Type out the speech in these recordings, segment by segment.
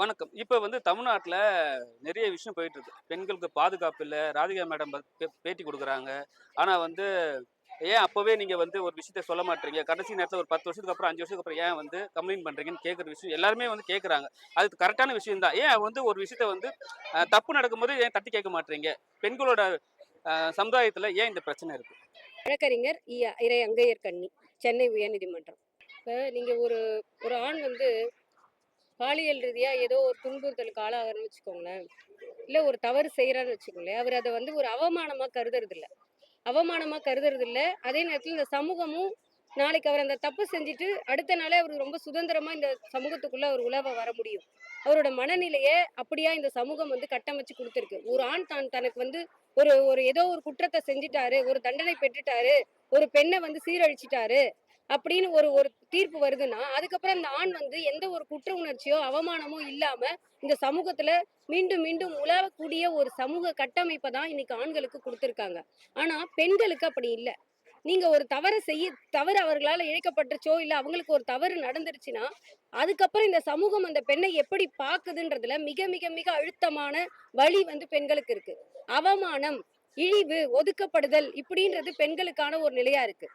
வணக்கம். இப்போ வந்து தமிழ்நாட்டில் நிறைய விஷயம் போயிட்டு இருக்கு பெண்களுக்கு பாதுகாப்பு இல்லை. ராதிகா மேடம் பேட்டி கொடுக்குறாங்க. ஆனால் வந்து ஏன் அப்போவே நீங்கள் வந்து ஒரு விஷயத்த சொல்ல மாட்டீங்க? கடைசி நேரத்தில் ஒரு பத்து வருஷத்துக்கு அப்புறம் அஞ்சு வருஷத்துக்கு அப்புறம் ஏன் வந்து கம்ப்ளைண்ட் பண்ணுறீங்கன்னு கேட்குற விஷயம் எல்லாருமே வந்து கேட்குறாங்க அது கரெக்டான விஷயம் தான். ஏன் வந்து ஒரு விஷயத்த வந்து தப்பு நடக்கும்போது ஏன் தட்டி கேட்க மாட்டீங்க? பெண்களோட சமுதாயத்தில் ஏன் இந்த பிரச்சனை இருக்கு? வழக்கறிஞர் இறை அங்கையர் கண்ணி சென்னை உயர்நீதிமன்றம். இப்போ நீங்கள் ஒரு ஒரு ஆண் வந்து பாலியல் ரீதியாக ஏதோ ஒரு துன்புறுத்தலுக்கு ஆளாகிறன்னு வச்சுக்கோங்களேன். இல்லை ஒரு தவறு செய்கிறான்னு வச்சுக்கோங்களேன். அவர் அதை வந்து ஒரு அவமானமாக கருதுறதில்ல. அவமானமாக கருதுறதில்ல. அதே நேரத்தில் இந்த சமூகமும் நாளைக்கு அவர் அந்த தப்பு செஞ்சுட்டு அடுத்த நாளே அவர் ரொம்ப சுதந்திரமாக இந்த சமூகத்துக்குள்ளே அவர் உலவ வர முடியும். அவரோட மனநிலையை அப்படியா இந்த சமூகம் வந்து கட்டமைச்சு கொடுத்துருக்கு. ஒரு ஆண் தான் தனக்கு வந்து ஒரு ஒரு ஏதோ ஒரு குற்றத்தை செஞ்சுட்டாரு ஒரு தண்டனை பெற்றுட்டாரு ஒரு பெண்ணை வந்து சீரழிச்சிட்டாரு அப்படின்னு ஒரு ஒரு தீர்ப்பு வருதுன்னா அதுக்கப்புறம் அந்த ஆண் வந்து எந்த ஒரு குற்ற உணர்ச்சியோ அவமானமோ இல்லாம இந்த சமூகத்துல மீண்டும் மீண்டும் உலாவக்கூடிய ஒரு சமூக கட்டமைப்பை தான் இன்னைக்கு ஆண்களுக்கு கொடுத்துருக்காங்க. ஆனா பெண்களுக்கு அப்படி இல்லை. நீங்க ஒரு தவறை செய்ய தவறு அவர்களால இழைக்கப்பட்டுச்சோ இல்ல அவங்களுக்கு ஒரு தவறு நடந்துருச்சுன்னா அதுக்கப்புறம் இந்த சமூகம் அந்த பெண்ணை எப்படி பாக்குதுன்றதுல மிக மிக மிக அழுத்தமான வழி வந்து பெண்களுக்கு இருக்கு. அவமானம் இழிவு ஒதுக்கப்படுதல் இப்படின்றது பெண்களுக்கான ஒரு நிலையா இருக்கு.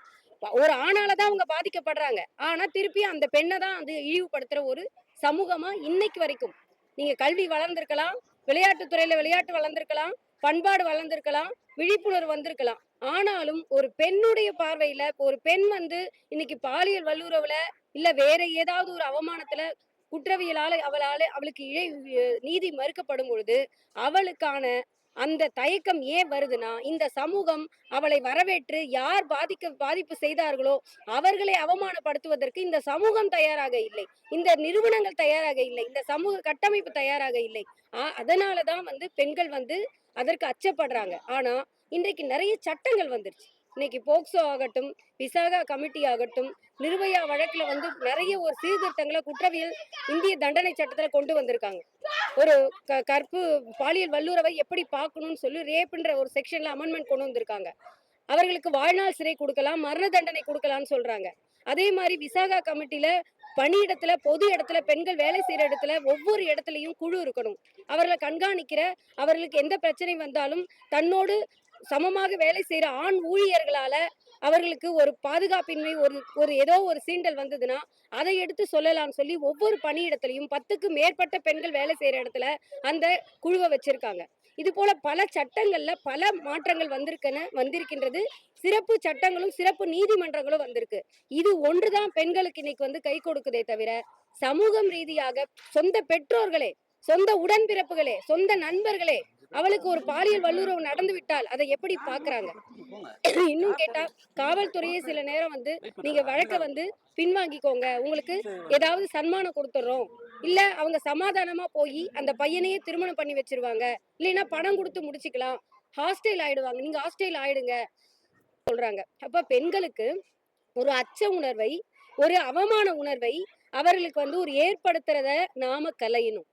ஒரு ஆணால தான் அவங்க பாதிக்கப்படுறாங்க. ஆனா திருப்பி அந்த பெண்ணை தான் அது இழிவுபடுத்துற ஒரு சமூகமா இன்னைக்கு வரைக்கும். நீங்க கல்வி வளர்ந்திருக்கலாம் விளையாட்டு துறையில விளையாட்டு வளர்ந்திருக்கலாம் பண்பாடு வளர்ந்திருக்கலாம் விழிப்புணர்வு வந்திருக்கலாம். ஆனாலும் ஒரு பெண்ணுடைய பார்வையில ஒரு பெண் வந்து இன்னைக்கு பாலியல் வல்லுறவுல இல்ல வேற ஏதாவது ஒரு அவமானத்துல குற்றவியலால அவளால அவளுக்கு இழை நீதி மறுக்கப்படும் பொழுது அவளுக்கான அந்த தயக்கம் ஏன் வருதுன்னா இந்த சமூகம் அவளை வரவேற்று யார் பாதிக்க பாதிப்பு செய்தார்களோ அவர்களை அவமானப்படுத்துவதற்கு இந்த சமூகம் தயாராக இல்லை. இந்த நிறுவனங்கள் தயாராக இல்லை. இந்த சமூக கட்டமைப்பு தயாராக இல்லை. ஆ- அதனாலதான் வந்து பெண்கள் வந்து அதற்கு அச்சப்படுறாங்க. ஆனா இன்றைக்கு நிறைய சட்டங்கள் வந்துருச்சு. இன்னைக்கு போக்சோ ஆகட்டும் விசாகா கமிட்டி ஆகட்டும் நிர்பயா வழக்குல வந்து நிறைய ஒரு சீர்திருத்தங்களை குற்றவியல் இந்திய தண்டனை சட்டத்துல கொண்டு வந்திருக்காங்க. ஒரு க- கற்பு பாலியல் வல்லுறவை எப்படி பார்க்கணும்னு சொல்லி ரேப்ன்ற ஒரு செக்ஷன்ல அமெண்ட்மெண்ட் கொண்டு வந்திருக்காங்க. அவர்களுக்கு வாழ்நாள் சிறை கொடுக்கலாம் மரண தண்டனை கொடுக்கலாம்னு சொல்றாங்க. அதே மாதிரி விசாகா கமிட்டில பணியிடத்துல பொது இடத்துல பெண்கள் வேலை செய்யற இடத்துல ஒவ்வொரு இடத்துலயும் குழு இருக்கணும். அவர்களை கண்காணிக்கிற அவர்களுக்கு எந்த பிரச்சனை வந்தாலும் தன்னோடு சமமாக வேலை செய்கிற ஆண் ஊழியர்களால் அவர்களுக்கு ஒரு பாதுகாப்பின்மை ஒரு ஒரு ஏதோ ஒரு சீண்டல் வந்ததுன்னா அதை எடுத்து சொல்லலாம்னு சொல்லி ஒவ்வொரு பணியிடத்துலையும் பத்துக்கு மேற்பட்ட பெண்கள் வேலை செய்கிற இடத்துல அந்த குழுவை வச்சிருக்காங்க. இது போல பல சட்டங்கள்ல பல மாற்றங்கள் வந்திருக்கன வந்திருக்கின்றது. சிறப்பு சட்டங்களும் சிறப்பு நீதிமன்றங்களும் வந்திருக்கு. இது ஒன்றுதான் பெண்களுக்கு இன்னைக்கு வந்து கை கொடுக்குதே தவிர சமூகம் ரீதியாக சொந்த பெற்றோர்களே சொந்த உடன்பிறப்புகளே சொந்த நண்பர்களே அவளுக்கு ஒரு பாலியல் வல்லுறவு நடந்து விட்டால் அதை எப்படி பாக்குறாங்க இன்னும் கேட்டா காவல்துறையே சில நேரம் வந்து நீங்க வழக்க வந்து பின்வாங்கிக்கோங்க. உங்களுக்கு ஏதாவது சன்மானம் கொடுத்துட்றோம் இல்ல அவங்க சமாதானமா போய் அந்த பையனையே திருமணம் பண்ணி வச்சிருவாங்க. இல்லைன்னா பணம் கொடுத்து முடிச்சுக்கலாம். ஹாஸ்டல் ஆயிடுவாங்க. நீங்க ஹாஸ்டல் ஆயிடுங்க சொல்றாங்க. அப்ப பெண்களுக்கு ஒரு அச்ச உணர்வை ஒரு அவமான உணர்வை அவர்களுக்கு வந்து ஒரு ஏற்படுத்துறத நாம கலையணும்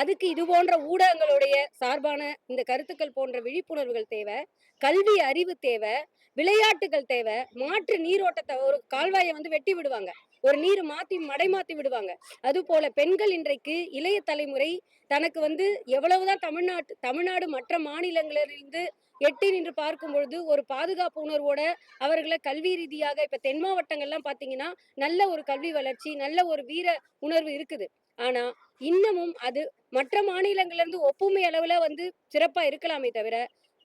அதுக்கு இது போன்ற ஊடகங்களுடைய சார்பான இந்த கருத்துக்கள் போன்ற விழிப்புணர்வுகள் தேவை கல்வி அறிவு தேவை விளையாட்டுகள் தேவை மாற்று நீரோட்டத்தை ஒரு கால்வாயை வந்து வெட்டி விடுவாங்க. ஒரு நீர் மாத்தி மடை மாத்தி விடுவாங்க. அது போல பெண்கள் இன்றைக்கு இளைய தலைமுறை தனக்கு வந்து எவ்வளவுதான் தமிழ்நாட்டு தமிழ்நாடு மற்ற மாநிலங்களிலிருந்து எட்டி நின்று பார்க்கும் பொழுது ஒரு பாதுகாப்பு உணர்வோட அவர்களை கல்வி ரீதியாக இப்ப தென் மாவட்டங்கள்லாம் பாத்தீங்கன்னா நல்ல ஒரு கல்வி வளர்ச்சி நல்ல ஒரு வீர உணர்வு இருக்குது. ஆனா இன்னமும் அது மற்ற மாநிலங்கள்ல இருந்து ஒப்புமை அளவுல வந்து சிறப்பா இருக்கலாமே தவிர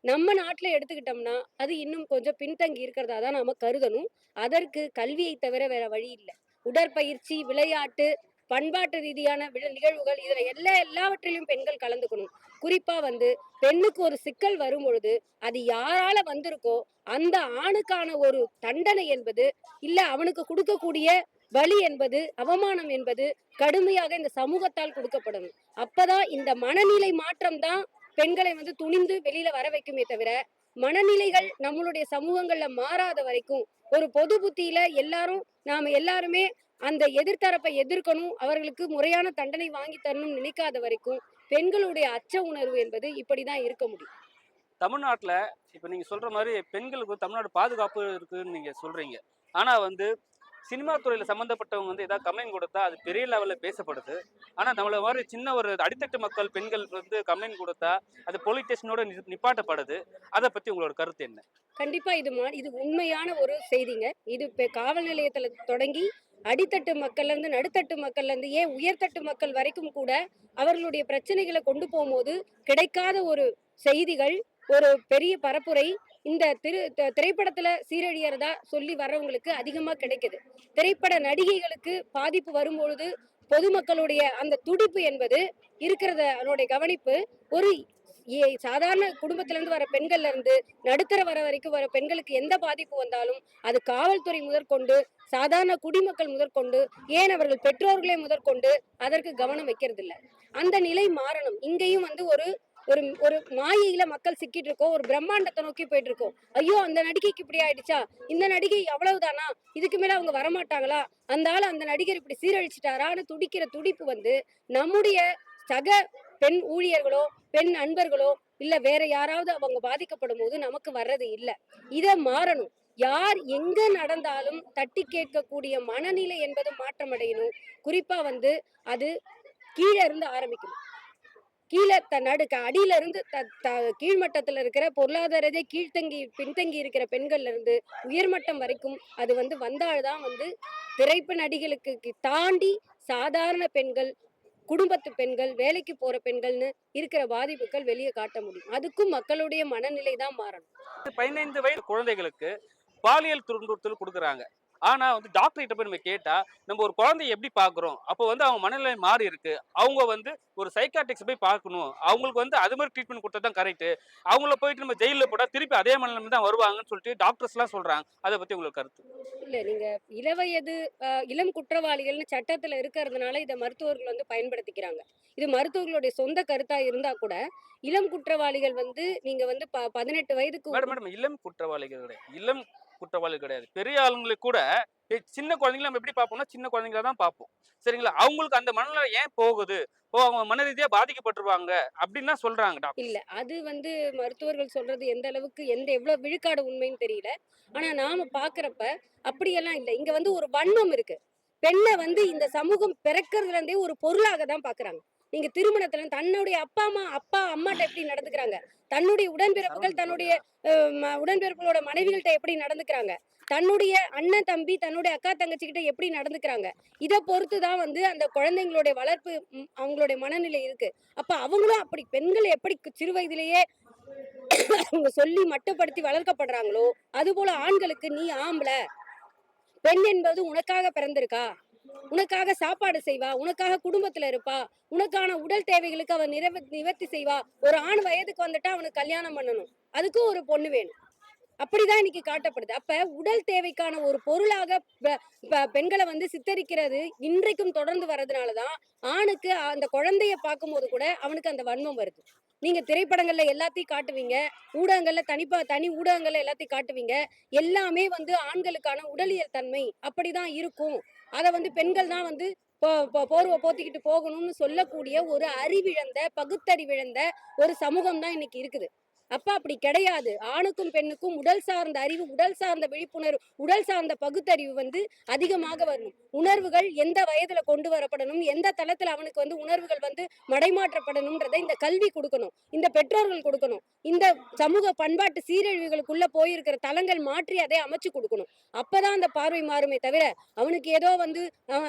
நம்ம நாட்டுல எடுத்துக்கிட்டோம்னா அது இன்னும் கொஞ்சம் பின்தங்கி இருக்கிறதா தான் நாம கருதணும். அதற்கு கல்வியை தவிர வேற வழி இல்லை. உடற்பயிற்சி விளையாட்டு பண்பாட்டு ரீதியான நிகழ்வுகள் இதுல எல்லா எல்லாவற்றிலும் பெண்கள் கலந்துக்கணும். குறிப்பா வந்து பெண்ணுக்கு ஒரு சிக்கல் வரும் பொழுது அது யாரால வந்திருக்கோ அந்த ஆணுக்கான ஒரு தண்டனை என்பது இல்ல அவனுக்கு கொடுக்கக்கூடிய வலி என்பது அவமானம் என்பது கடுமையாக இந்த சமூகத்தால் கொடுக்கப்படணும் அப்பதான் இந்த மனநிலை மாற்றம் தான் பெண்களை வந்து துணிந்து வெளியில வர வைக்குமே தவிர மனநிலைகள் நம்மளுடைய சமூகங்கள்ல மாறாத வரைக்கும் ஒரு பொது புத்தியில எல்லாரும் நாம எல்லாருமே அந்த எதிர்த்தரப்பை எதிர்க்கணும் அவர்களுக்கு முறையான தண்டனை வாங்கி தரணும் நினைக்காத வரைக்கும் பெண்களுடைய அச்ச உணர்வு என்பது இப்படிதான் இருக்க முடியும். தமிழ்நாட்டில் இப்போ நீங்கள் சொல்கிற மாதிரி பெண்களுக்கு தமிழ்நாடு பாதுகாப்பு இருக்குதுன்னு நீங்கள் சொல்கிறீங்க ஆனால் வந்து சினிமா துறையில் சம்மந்தப்பட்டவங்க வந்து ஏதாவது கம்ப்ளைண்ட் கொடுத்தா அது பெரிய லெவல்ல பேசப்படுது. ஆனா நம்மளை மாதிரி சின்ன ஒரு அடித்தட்டு மக்கள் பெண்கள் வந்து கம்ப்ளைண்ட் கொடுத்தா அது போலீஸ் ஸ்டேஷனோட நிப்பாட்டப்படுது. அதை பத்தி உங்களோட கருத்து என்ன? கண்டிப்பா இது மா இது உண்மையான ஒரு செய்திங்க. இது இப்போ காவல் நிலையத்தில் தொடங்கி அடித்தட்டு மக்கள்ல இருந்து நடுத்தட்டு மக்கள்ல இருந்து ஏன் உயர்தட்டு மக்கள் வரைக்கும் கூட அவர்களுடைய பிரச்சனைகளை கொண்டு போகும்போது கிடைக்காத ஒரு செய்திகள் ஒரு பெரிய பரப்புரை இந்த திரு த- திரைப்படத்துல சீரழியறதா சொல்லி வர்றவங்களுக்கு அதிகமா கிடைக்குது. திரைப்பட நடிகைகளுக்கு பாதிப்பு வரும்பொழுது பொதுமக்களுடைய அந்த துடிப்பு என்பது இருக்கிறத அதனுடைய கவனிப்பு. ஒரு ஏ- சாதாரண குடும்பத்துல இருந்து வர பெண்கள்ல இருந்து நடுத்தர வர வரைக்கும் வர பெண்களுக்கு எந்த பாதிப்பு வந்தாலும் அது காவல்துறை முதற்கொண்டு சாதாரண குடிமக்கள் முதற்கொண்டு ஏன் அவர்கள் பெற்றோர்களே முதற்கொண்டு அதற்கு கவனம் வைக்கிறது இல்லை அந்த நிலை மாறணும். இங்கேயும் வந்து ஒரு ஒரு ஒரு மாயையில மக்கள் சிக்கிட்டு இருக்கோம் ஒரு பிரம்மாண்டத்தை நோக்கி போயிட்டு இருக்கோம் ஐயோ அந்த நடிகைக்கு இப்படி ஆயிடுச்சா? இந்த நடிகை அவ்வளவுதானா? இதுக்கு மேல அவங்க வரமாட்டாங்களா? அந்த ஆள் அந்த நடிகர் இப்படி சீரழிச்சிட்டாரான்னு துடிக்கிற துடிப்பு வந்து நம்முடைய சக பெண் ஊழியர்களோ பெண் நண்பர்களோ இல்ல வேற யாராவது அவங்க பாதிக்கப்படும் போது நமக்கு வர்றது இல்ல. இத மாறணும். யார் எங்க நடந்தாலும் தட்டி கேட்கக்கூடிய மனநிலை என்பது மாற்றமடையணும். குறிப்பா வந்து அது கீழே இருந்து ஆரம்பிக்கணும். கீழே த நடுக்க அடியில இருந்து த த- கீழ்மட்டத்துல இருக்கிற பொருளாதாரத்தை கீழ்த்தங்கி பின்தங்கி இருக்கிற பெண்கள்ல இருந்து உயர்மட்டம் வரைக்கும் அது வந்து வந்தால்தான் வந்து திரைப்பட நடிகளுக்கு தாண்டி சாதாரண பெண்கள் குடும்பத்து பெண்கள் வேலைக்கு போற பெண்கள்னு இருக்கிற பாதிப்புகள் வெளியே காட்ட முடியும். அதுக்கும் மக்களுடைய மனநிலை தான் மாறணும். பதினைந்து வயது குழந்தைகளுக்கு பாலியல் துன்புறுத்தல் கொடுக்குறாங்க. ஆனா வந்து டாக்டர் கிட்ட போய் நம்ம கேட்டா நம்ம ஒரு குழந்தைய எப்படி பாக்குறோம் அப்போ வந்து அவங்க மனநிலை மாறி இருக்கு. அவங்க வந்து ஒரு சைக்காட்டிக்ஸ் போய் பார்க்கணும். அவங்களுக்கு வந்து அது மாதிரி ட்ரீட்மெண்ட் கொடுத்தா தான் கரெக்ட் அவங்கள போயிட்டு நம்ம ஜெயிலில் போட்டா திருப்பி அதே மனநிலை தான் வருவாங்கன்னு சொல்லிட்டு டாக்டர்ஸ் எல்லாம் சொல்றாங்க. அதை பத்தி உங்களுக்கு கருத்து? இல்ல நீங்க இளவயது இளம் குற்றவாளிகள்னு சட்டத்துல இருக்கிறதுனால இதை மருத்துவர்கள் வந்து பயன்படுத்திக்கிறாங்க. இது மருத்துவர்களுடைய சொந்த கருத்தா இருந்தா கூட இளம் குற்றவாளிகள் வந்து நீங்க வந்து ப- பதினெட்டு வயதுக்கு மேடம் மேடம் இளம் குற்றவாளிகள் இளம் குற்றவாளிகள் கிடையாது. பெரிய ஆளுங்களுக்கு கூட சின்ன குழந்தைங்கள நம்ம எப்படி பார்ப்போம்னா சின்ன குழந்தைங்கள தான் பார்ப்போம். சரிங்களா? அவங்களுக்கு அந்த மனநிலை ஏன் போகுது? ஓ அவங்க மன ரீதியா பாதிக்கப்பட்டுருவாங்க அப்படின்னு தான் சொல்றாங்க டாக்டர் இல்ல அது வந்து மருத்துவர்கள் சொல்றது எந்த அளவுக்கு எந்த எவ்வளவு விழுக்காடு உண்மைன்னு தெரியல. ஆனா நாம பாக்குறப்ப அப்படியெல்லாம் இல்லை. இங்க வந்து ஒரு வன்மம் இருக்கு. பெண்ணை வந்து இந்த சமூகம் பிறக்கிறதுல இருந்தே ஒரு பொருளாக தான் பாக்குறாங்க நீங்க திருமணத்துல தன்னுடைய அப்பா அம்மா அப்பா அம்மாட்ட எப்படி நடந்துக்கிறாங்க? தன்னுடைய உடன்பிறப்புகள் தன்னுடைய உடன்பிறப்புகளோட மனைவிகள்கிட்ட எப்படி நடந்துக்கிறாங்க? தன்னுடைய அண்ணன் தம்பி தன்னுடைய அக்கா தங்கச்சி கிட்ட எப்படி நடந்துக்கிறாங்க? இதை பொறுத்து தான் வந்து அந்த குழந்தைங்களுடைய வளர்ப்பு அவங்களுடைய மனநிலை இருக்கு. அப்ப அவங்களும் அப்படி பெண்கள் எப்படி சிறு வயதிலேயே அவங்க சொல்லி மட்டுப்படுத்தி வளர்க்கப்படுறாங்களோ அதுபோல ஆண்களுக்கு நீ ஆம்பளை. பெண் என்பது உனக்காக பிறந்திருக்கா? உனக்காக சாப்பாடு செய்வா உனக்காக குடும்பத்துல இருப்பா உனக்கான உடல் தேவைகளுக்கு அவ நிறைவு நிவர்த்தி செய்வா. ஒரு ஆண் வயதுக்கு வந்துட்டா அவனுக்கு கல்யாணம் பண்ணணும். அதுக்கும் ஒரு பொண்ணு வேணும். அப்படிதான் இன்னைக்கு காட்டப்படுது. அப்ப உடல் தேவைக்கான ஒரு பொருளாக பெண்களை வந்து சித்தரிக்கிறது இன்றைக்கும் தொடர்ந்து வர்றதுனாலதான் ஆணுக்கு அந்த குழந்தைய பார்க்கும்போது கூட அவனுக்கு அந்த வன்மம் வருது. நீங்க திரைப்படங்கள்ல எல்லாத்தையும் காட்டுவீங்க ஊடகங்கள்ல தனிப்பா தனி ஊடகங்கள்ல எல்லாத்தையும் காட்டுவீங்க. எல்லாமே வந்து ஆண்களுக்கான உடலியல் தன்மை அப்படிதான் இருக்கும். அத வந்து பெண்கள் தான் வந்து போர்வை போத்திக்கிட்டு போகணும்னு சொல்லக்கூடிய ஒரு அறிவிழந்த பகுத்தறிவிழந்த ஒரு சமூகம் தான் இன்னைக்கு இருக்குது. அப்ப அப்படி கிடையாது. ஆணுக்கும் பெண்ணுக்கும் உடல் சார்ந்த அறிவு உடல் சார்ந்த விழிப்புணர்வு உடல் சார்ந்த பகுத்தறிவு வந்து அதிகமாக வரணும். உணர்வுகள் எந்த வயதுல கொண்டு வரப்படணும் எந்த தளத்துல அவனுக்கு வந்து உணர்வுகள் வந்து மடைமாற்றப்படணும்ன்றதை இந்த கல்வி கொடுக்கணும். இந்த பெற்றோர்கள் கொடுக்கணும். இந்த சமூக பண்பாட்டு சீரழிவுகளுக்குள்ள போயிருக்கிற தளங்கள் மாற்றி அதை அமைச்சு கொடுக்கணும். அப்பதான் அந்த பார்வை மாறுமே தவிர அவனுக்கு ஏதோ வந்து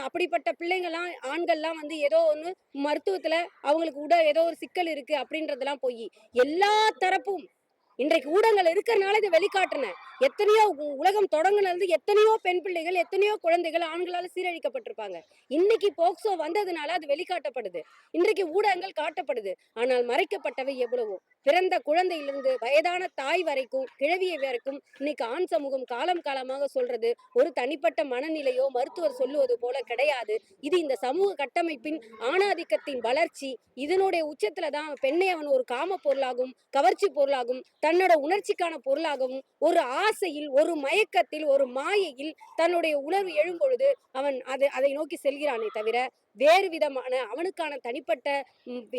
அப்படிப்பட்ட பிள்ளைங்கள்லாம் ஆண்கள்லாம் வந்து ஏதோ ஒன்று மருத்துவத்துல அவங்களுக்கு உட ஏதோ ஒரு சிக்கல் இருக்கு அப்படின்றதெல்லாம் போய் எல்லா தரப்பு boom. இன்றைக்கு ஊடகங்கள் இருக்கிறனால இதை வெளிக்காட்டினேன் எத்தனையோ உலகம் தொடங்கினது எத்தனையோ பெண் பிள்ளைகள் எத்தனையோ குழந்தைகள் ஆண்களால் சீரழிக்கப்பட்டிருப்பாங்க. இன்னைக்கு போக்சோ வந்ததுனால அது வெளிக்காட்டப்படுது. இன்றைக்கு ஊடகங்கள் காட்டப்படுது. ஆனால் மறைக்கப்பட்டவை எவ்வளவோ. பிறந்த குழந்தையிலிருந்து வயதான தாய் வரைக்கும் கிழவியை வரைக்கும் இன்னைக்கு ஆண் சமூகம் காலம் காலமாக சொல்றது ஒரு தனிப்பட்ட மனநிலையோ மருத்துவர் சொல்லுவது போல கிடையாது. இது இந்த சமூக கட்டமைப்பின் ஆணாதிக்கத்தின் வளர்ச்சி. இதனுடைய உச்சத்துல தான் பெண்ணை அவன் ஒரு காம பொருளாகும் கவர்ச்சி பொருளாகும் தன் தன்னோட உணர்ச்சிக்கான பொருளாகவும் ஒரு ஆசையில் ஒரு மயக்கத்தில் ஒரு மாயையில் தன்னுடைய உணர்வு எழும்பொழுது அவன் அதை அதை நோக்கி செல்கிறானே தவிர வேறு விதமான அவனுக்கான தனிப்பட்ட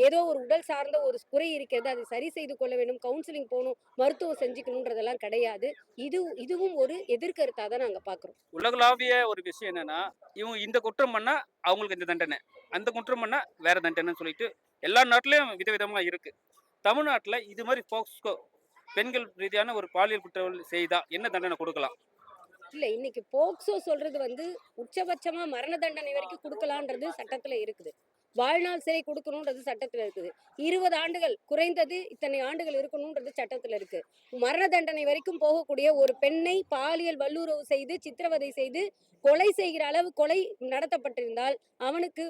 ஏதோ ஒரு உடல் சார்ந்த ஒரு குறை இருக்கிறது அதை சரி செய்து கொள்ள வேண்டும் கவுன்சிலிங் போகணும் மருத்துவம் செஞ்சுக்கணுன்றதெல்லாம் கிடையாது. இது இதுவும் ஒரு எதிர்கருத்தாக தான் நாங்கள் பார்க்குறோம் உலகளாவிய ஒரு விஷயம் என்னன்னா இவங்க இந்த குற்றம் பண்ணா அவங்களுக்கு இந்த தண்டனை அந்த குற்றம் பண்ணா வேற தண்டனைன்னு சொல்லிட்டு எல்லா நாட்டிலையும் விதவிதமா இருக்கு. தமிழ்நாட்டுல இது மாதிரி போக்ஸ்கோ பெண்கள் ரீதியான ஒரு பாலியல் குற்றவாளி செய்தா என்ன தண்டனை கொடுக்கலாம்? இல்ல இன்னைக்கு போக்சோ சொல்றது வந்து உச்சபட்சமா மரண தண்டனை வரைக்கும் கொடுக்கலான்றது சட்டத்துல இருக்குது. வாழ்நாள் சிறை கொடுக்கணுன்றது சட்டத்துல இருக்குது. இருபது ஆண்டுகள் குறைந்தது இத்தனை ஆண்டுகள் இருக்கணுன்றது சட்டத்துல இருக்கு. மரண தண்டனை வரைக்கும் போகக்கூடிய ஒரு பெண்ணை பாலியல் வல்லுறவு செய்து சித்திரவதை செய்து கொலை செய்கிற அளவு கொலை நடத்தப்பட்டிருந்தால் அவனுக்கு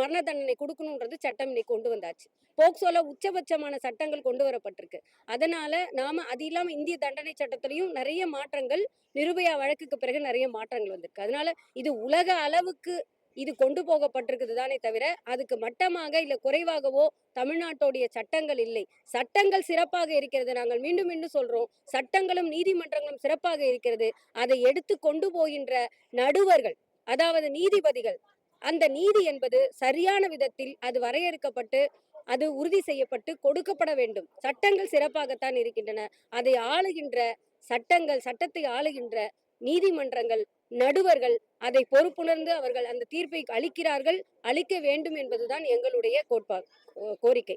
மரண தண்டனை கொடுக்கணுன்றது சட்டம் இன்னைக்கு கொண்டு வந்தாச்சு. போக்சோல உச்சபட்சமான சட்டங்கள் கொண்டு வரப்பட்டிருக்கு. அதனால நாம அது இல்லாம இந்திய தண்டனை சட்டத்திலையும் நிறைய மாற்றங்கள் நிருபயா வழக்குக்கு பிறகு நிறைய மாற்றங்கள் வந்திருக்கு. அதனால இது உலக அளவுக்கு இது கொண்டு போகப்பட்டிருக்குது தானே தவிர அதுக்கு மட்டமாக இல்லை குறைவாகவோ தமிழ்நாட்டுடைய சட்டங்கள் இல்லை. சட்டங்கள் சிறப்பாக இருக்கிறது நாங்கள் மீண்டும் மீண்டும் சொல்றோம். சட்டங்களும் நீதிமன்றங்களும் சிறப்பாக இருக்கிறது. அதை எடுத்து கொண்டு போகின்ற நடுவர்கள் அதாவது நீதிபதிகள் அந்த நீதி என்பது சரியான விதத்தில் அது வரையறுக்கப்பட்டு அது உறுதி செய்யப்பட்டு கொடுக்கப்பட வேண்டும். சட்டங்கள் சிறப்பாகத்தான் இருக்கின்றன. அதை ஆளுகின்ற சட்டங்கள் சட்டத்தை ஆளுகின்ற நீதிமன்றங்கள் நடுவர்கள் அதை பொறுப்புணர்ந்து அவர்கள் அந்த தீர்ப்பை அளிக்கிறார்கள் அளிக்க வேண்டும் என்பதுதான் எங்களுடைய கோட்பா கோரிக்கை.